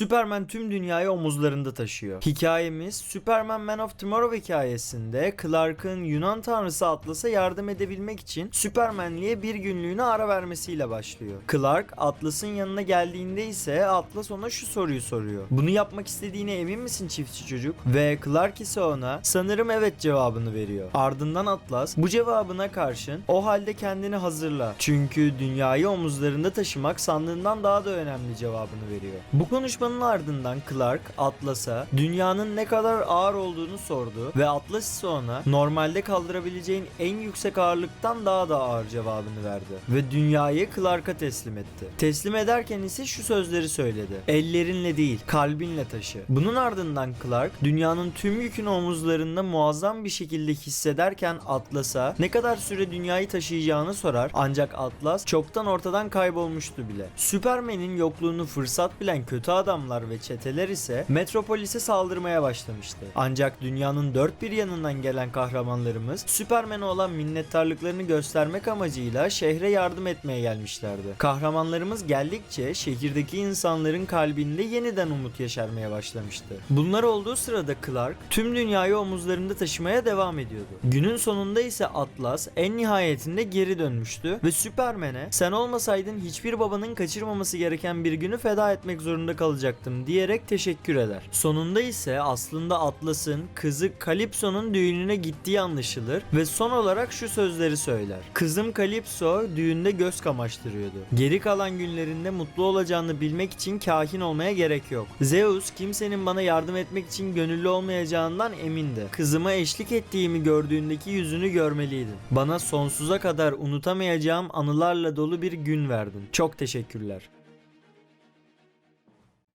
Superman tüm dünyayı omuzlarında taşıyor. Hikayemiz Superman Man of Tomorrow hikayesinde Clark'ın Yunan tanrısı Atlas'a yardım edebilmek için Superman'liğe bir günlüğüne ara vermesiyle başlıyor. Clark Atlas'ın yanına geldiğinde ise Atlas ona şu soruyu soruyor. Bunu yapmak istediğine emin misin çiftçi çocuk? Ve Clark ise ona sanırım evet cevabını veriyor. Ardından Atlas bu cevabına karşın o halde kendini hazırla. Çünkü dünyayı omuzlarında taşımak sandığından daha da önemli cevabını veriyor. Bu konuşmanın ardından Clark Atlas'a dünyanın ne kadar ağır olduğunu sordu ve Atlas ise ona normalde kaldırabileceğin en yüksek ağırlıktan daha da ağır cevabını verdi ve dünyayı Clark'a teslim etti. Teslim ederken ise şu sözleri söyledi. Ellerinle değil, kalbinle taşı. Bunun ardından Clark dünyanın tüm yükünü omuzlarında muazzam bir şekilde hissederken Atlas'a ne kadar süre dünyayı taşıyacağını sorar ancak Atlas çoktan ortadan kaybolmuştu bile. Superman'in yokluğunu fırsat bilen kötü adamlar ve çeteler ise Metropolis'e saldırmaya başlamıştı. Ancak dünyanın dört bir yanından gelen kahramanlarımız Superman'e olan minnettarlıklarını göstermek amacıyla şehre yardım etmeye gelmişlerdi. Kahramanlarımız geldikçe şehirdeki insanların kalbinde yeniden umut yeşermeye başlamıştı. Bunlar olduğu sırada Clark tüm dünyayı omuzlarında taşımaya devam ediyordu. Günün sonunda ise Atlas en nihayetinde geri dönmüştü ve Superman'e sen olmasaydın hiçbir babanın kaçırmaması gereken bir günü feda etmek zorunda kalacaktım diyerek teşekkür eder. Sonunda ise aslında Atlas'ın kızı Calypso'nun düğününe gittiği anlaşılır ve son olarak şu sözleri söyler. Kızım Calypso düğünde göz kamaştırıyordu. Geri kalan günlerinde mutlu olacağını bilmek için kahin olmaya gerek yok. Zeus kimsenin bana yardım etmek için gönüllü olmayacağından emindi. Kızıma eşlik ettiğimi gördüğündeki yüzünü görmeliydin. Bana sonsuza kadar unutamayacağım anılarla dolu bir gün verdin. Çok teşekkürler.